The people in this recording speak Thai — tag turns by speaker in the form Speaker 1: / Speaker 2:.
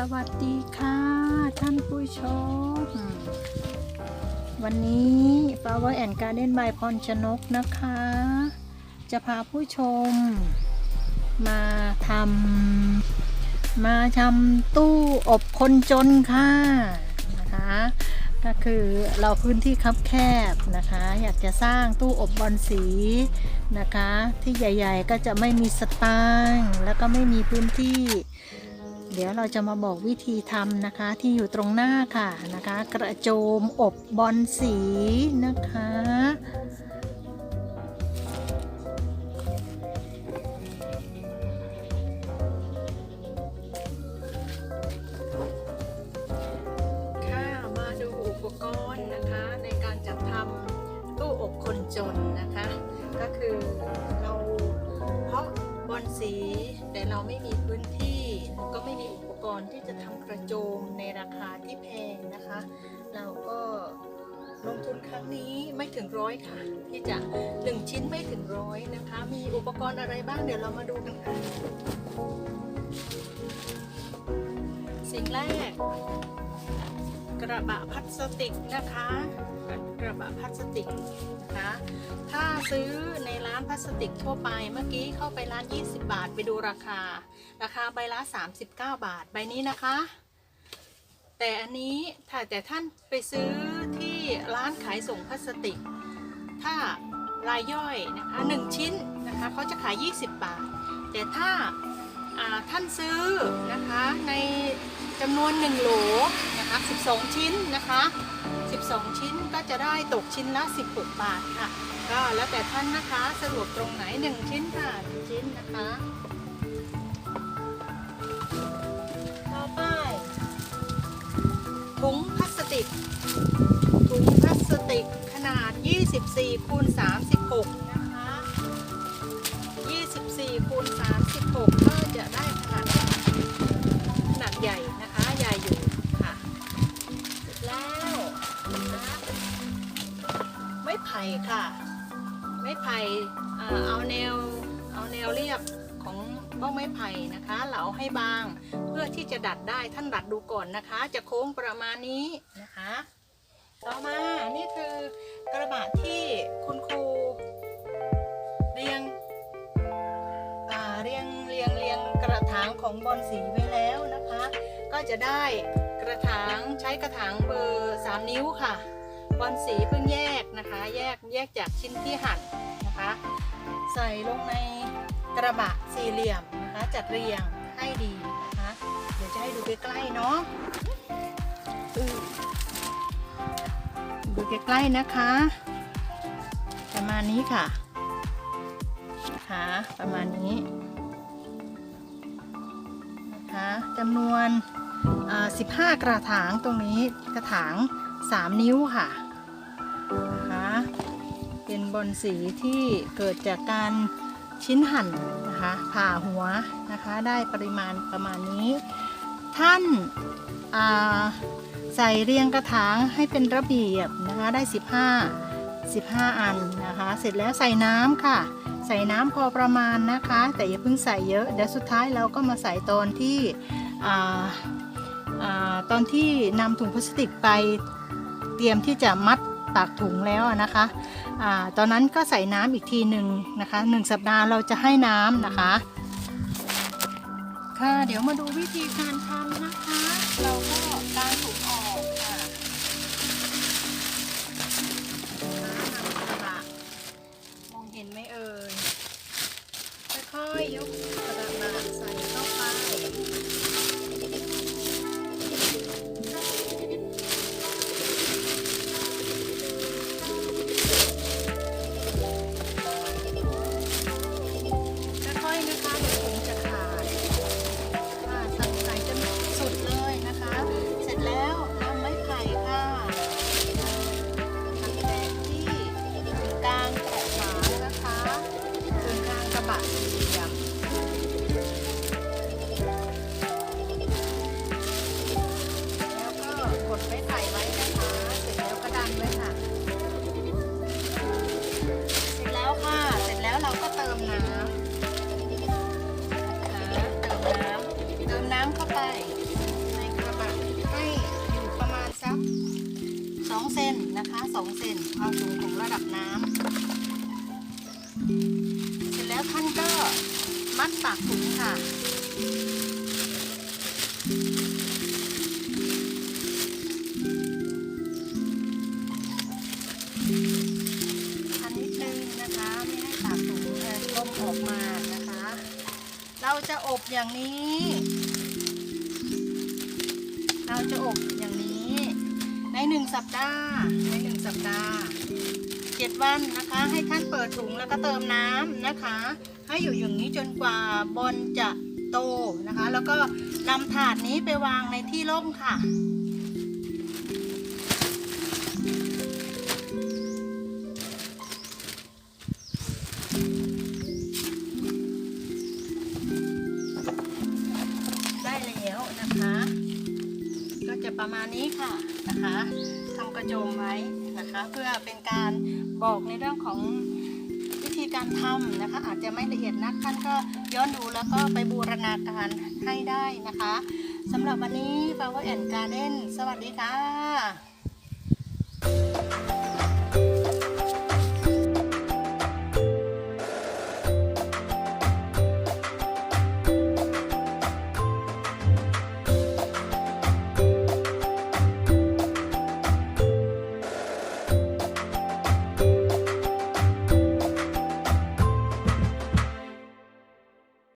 Speaker 1: สวัสดีค่ะ ท่านผู้ชม วันนี้ Flower and Garden by พรชนกนะคะ จะพาผู้ชม มาทำมาทำตู้อบคนจนค่ะนะคะก็คือเราพื้นที่คับแคบนะคะ อยากจะสร้างตู้อบบอลสีนะคะ ที่ใหญ่ ๆ ก็จะไม่มีสตางค์แล้วก็ไม่มีพื้นที่ เดี๋ยวเราจะมาบอกวิธีทำนะคะที่อยู่ตรงหน้าค่ะนะคะ กระโจมอบบอลสีนะคะ ค่ะมาดูอุปกรณ์นะคะในการจัดทำตู้อบคนจนนะคะ ก็คือเราเพาะบอลสีแต่เราไม่มีพื้นที่ ก็ไม่มีอุปกรณ์ที่จะทำกระโจมในราคาที่แพงนะคะ เราก็ลงทุนครั้งนี้ไม่ถึงร้อยค่ะ ที่จะหนึ่งชิ้นไม่ถึงร้อยนะคะ มีอุปกรณ์อะไรบ้างเดี๋ยวเรามาดูกันค่ะ สิ่งแรก กระบะพลาสติกนะคะกระบะพลาสติกนะคะถ้าซื้อในร้านพลาสติกทั่วไปเมื่อกี้เข้าไปร้าน 20 บาทไปดูราคา ราคาใบละ 39 บาทใบนี้นะคะ แต่อันนี้ถ้าแต่ท่านไปซื้อที่ร้านขายส่งพลาสติก ถ้ารายย่อยนะคะ 1 ชิ้นนะคะเขาจะขาย 20 บาท แต่ถ้าอ่า ท่านซื้อนะคะในจำนวน 1 โหลนะคะ12 ชิ้นนะคะ 12 ชิ้นก็จะได้ตกชิ้นละ 16 บาทค่ะ ก็แล้วแต่ท่านนะคะสะดวกตรงไหน 1 ชิ้นค่ะ1ชิ้นนะคะ ต่อไปถุงพลาสติกถุงพลาสติกขนาด 24คูณ36 ไม้ไผ่ค่ะ ไม้ไผ่อ่าเอาแนวเอาแนวเรียบของบ้องไม้ไผ่นะคะเหลาให้บางเพื่อที่จะดัดได้ท่านดัดดูก่อนนะคะ จะโค้งประมาณนี้นะคะ ต่อมานี่คือกระบะที่คุณครูเรียงอ่าเรียงเรียงเรียงกระถางของบอลสีไว้แล้วนะคะ ก็จะได้กระถางใช้กระถางเบอร์ 3 นิ้วค่ะ บอลสีเพิ่งแยกนะคะ แยกแยกจากชิ้นที่หั่นนะคะ ใส่ลงในกระบะสี่เหลี่ยมนะคะ จัดเรียงให้ดีนะคะ เดี๋ยวจะให้ดูใกล้ๆเนาะดูใกล้ๆนะคะ ประมาณนี้ค่ะนะคะประมาณนี้นะคะจำนวนอ่า15 กระถางตรงนี้กระถาง 3 นิ้วค่ะ นะคะ เป็นบอนสีที่เกิดจากการชิ้นหั่นนะคะผ่าหัวนะคะได้ปริมาณประมาณนี้ ท่านาใส่เรียงกระถางให้เป็นระเบียบนะคะได้ 15 15 อันนะคะ เสร็จแล้วใส่น้ำค่ะ ใส่น้ำพอประมาณนะคะ แต่อย่าเพิ่งใส่เยอะเดี๋ยวสุดท้ายเราก็มาใส่ตอนที่ออตอนที่นำถุงพลาสติกไปเตรียมที่จะมัด ปากถุงแล้วนะคะอาตอนนั้นก็ใส่น้ำอีกทีหนึ่งนะคะหนึ่งสัปดาห์เราจะให้น้ำนะคะ ค่ะเดี๋ยวมาดูวิธีการทำนะคะ เราก็กางถุงออกค่ะนำกระบะมองเห็นไหมเอ่ยค่อยๆยก นะคะเติมน้ำเติมน้ำเข้าไป
Speaker 2: ให้อยู่ประมาณสักสองเซนนะคะสองเซนความสูงของระดับน้ำเสร็จแล้วท่านก็มัดปากถุงค่ะทันนิดนึงนะคะไม่ให้ปากถุงเนี่ยลมออกมานะคะเราจะอบอย่างนี้ เราจะอบอย่างนี้ ในหนึ่งสัปดาห์ในหนึ่งสัปดาห์เจ็ดวันนะคะ ให้ท่านเปิดถุงแล้วก็เติมน้ำนะคะ ให้อยู่อย่างนี้จนกว่าบอลจะโตนะคะ แล้วก็นำถาดนี้ไปวางในที่ร่มค่ะ ประมาณนี้ค่ะนะคะทำกระโจมไว้นะคะ เพื่อเป็นการบอกในเรื่องของวิธีการทำนะคะ อาจจะไม่ละเอียดนักท่านก็ย้อนดูแล้วก็ไปบูรณาการให้ได้นะคะสำหรับวันนี้ Flower and Garden สวัสดีค่ะ